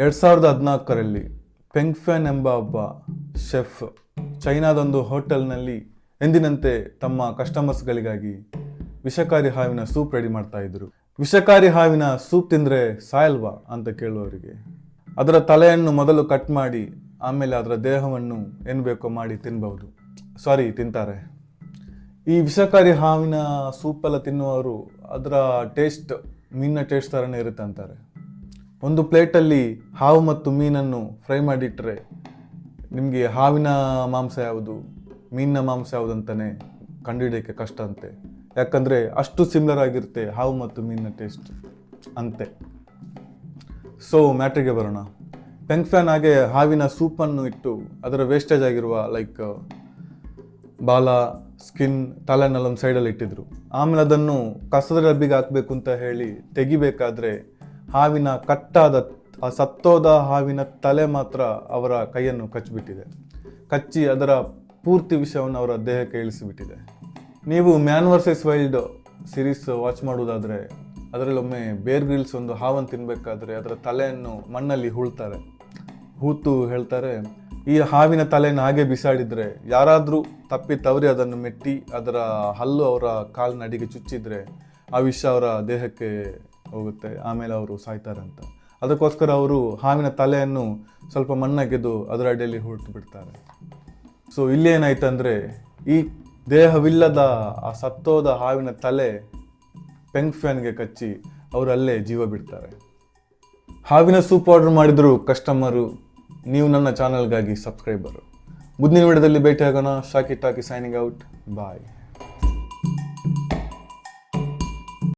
ಎರಡು ಸಾವಿರದ ಹದಿನಾಲ್ಕರಲ್ಲಿ ಪೆಂಗ್ಫೆನ್ ಎಂಬ ಒಬ್ಬ ಶೆಫ್ ಚೈನಾದೊಂದು ಹೋಟೆಲ್ನಲ್ಲಿ ಎಂದಿನಂತೆ ತಮ್ಮ ಕಸ್ಟಮರ್ಸ್ಗಳಿಗಾಗಿ ವಿಷಕಾರಿ ಹಾವಿನ ಸೂಪ್ ರೆಡಿ ಮಾಡ್ತಾ ಇದ್ರು ವಿಷಕಾರಿ ಹಾವಿನ ಸೂಪ್ ತಿಂದರೆ ಸಾಯಲ್ವಾ ಅಂತ ಕೇಳುವವರಿಗೆ. ಅದರ ತಲೆಯನ್ನು ಮೊದಲು ಕಟ್ ಮಾಡಿ, ಆಮೇಲೆ ಅದರ ದೇಹವನ್ನು ಏನು ಬೇಕೋ ಮಾಡಿ ತಿನ್ಬಹುದು ಸಾರಿ, ತಿಂತಾರೆ. ಈ ವಿಷಕಾರಿ ಹಾವಿನ ಸೂಪೆಲ್ಲ ತಿನ್ನುವವರು ಅದರ ಟೇಸ್ಟ್ ಮೀನಿನ ಟೇಸ್ಟ್ ಥರನೇ ಇರುತ್ತೆ ಅಂತಾರೆ. ಒಂದು ಪ್ಲೇಟಲ್ಲಿ ಹಾವು ಮತ್ತು ಮೀನನ್ನು ಫ್ರೈ ಮಾಡಿಟ್ಟರೆ ನಿಮಗೆ ಹಾವಿನ ಮಾಂಸ ಯಾವುದು, ಮೀನಿನ ಮಾಂಸ ಯಾವುದು ಅಂತಲೇ ಕಂಡುಹಿಡಿಯೋಕ್ಕೆ ಕಷ್ಟ ಅಂತೆ. ಯಾಕಂದರೆ ಅಷ್ಟು ಸಿಮಿಲರ್ ಆಗಿರುತ್ತೆ ಹಾವು ಮತ್ತು ಮೀನಿನ ಟೇಸ್ಟ್ ಅಂತೆ. ಸೊ ಮ್ಯಾಟ್ರಿಗೆ ಬರೋಣ. ಪೆಂಗ್ ಫ್ಯಾನ್ ಹಾಗೆ ಹಾವಿನ ಸೂಪನ್ನು ಇಟ್ಟು ಅದರ ವೇಸ್ಟೇಜ್ ಆಗಿರುವ ಲೈಕ್ ಬಾಲ ಸ್ಕಿನ್ ತಲೆನೆಲ್ಲ ಒಂದು ಸೈಡಲ್ಲಿ ಇಟ್ಟಿದ್ರು. ಆಮೇಲೆ ಅದನ್ನು ಕಸದ ಡಬ್ಬಿಗೆ ಹಾಕಬೇಕು ಅಂತ ಹೇಳಿ ತೆಗಿಬೇಕಾದ್ರೆ ಹಾವಿನ ಕಟ್ಟಾದ, ಆ ಸತ್ತೋದ ಹಾವಿನ ತಲೆ ಮಾತ್ರ ಅವರ ಕೈಯನ್ನು ಕಚ್ಚಿಬಿಟ್ಟಿದೆ ಕಚ್ಚಿ ಅದರ ಪೂರ್ತಿ ವಿಷಯವನ್ನು ಅವರ ದೇಹಕ್ಕೆ ಇಳಿಸಿಬಿಟ್ಟಿದೆ. ನೀವು Man versus Wild series watch ಮಾಡುವುದಾದರೆ, ಅದರಲ್ಲೊಮ್ಮೆ ಬೇರ್ ಗ್ರಿಲ್ಸ್ ಒಂದು ಹಾವನ್ನು ತಿನ್ನಬೇಕಾದ್ರೆ ಅದರ ತಲೆಯನ್ನು ಮಣ್ಣಲ್ಲಿ ಹೂಳ್ತಾರೆ. ಹೂತು ಹೇಳ್ತಾರೆ, ಈ ಹಾವಿನ ತಲೆಯನ್ನು ಹಾಗೆ ಬಿಸಾಡಿದರೆ ಯಾರಾದರೂ ತಪ್ಪಿ ತವರಿ ಅದನ್ನು ಮೆಟ್ಟಿ ಅದರ ಹಲ್ಲು ಅವರ ಕಾಲಿನ ಅಡಿಗೆ ಚುಚ್ಚಿದರೆ ಆ ವಿಷ ಅವರ ದೇಹಕ್ಕೆ ಹೋಗುತ್ತೆ, ಆಮೇಲೆ ಅವರು ಸಾಯ್ತಾರಂತ ಅದಕ್ಕೋಸ್ಕರ ಅವರು ಹಾವಿನ ತಲೆಯನ್ನು ಸ್ವಲ್ಪ ಮಣ್ಣಗೆದು ಅದರ ಅಡಿಯಲ್ಲಿ ಹುಟ್ಟು ಬಿಡ್ತಾರೆ. ಸೊ ಇಲ್ಲೇನಾಯ್ತಂದರೆ ಈ ದೇಹವಿಲ್ಲದ ಆ ಸತ್ತೋದ ಹಾವಿನ ತಲೆ ಪೆಂಗ್ ಫ್ಯಾನ್ಗೆ ಕಚ್ಚಿ ಅವರು ಅಲ್ಲೇ ಜೀವ ಬಿಡ್ತಾರೆ. ಹಾವಿನ ಸೂಪ್ ಆರ್ಡರ್ ಮಾಡಿದ್ರು ಕಸ್ಟಮರು ನೀವು ನನ್ನ ಚಾನಲ್ಗಾಗಿ ಸಬ್ಸ್ಕ್ರೈಬರು ಮುಂದಿನ ವಿಡಿಯೋದಲ್ಲಿ ಭೇಟಿಯಾಗೋಣ. Shaki Talkie signing out bye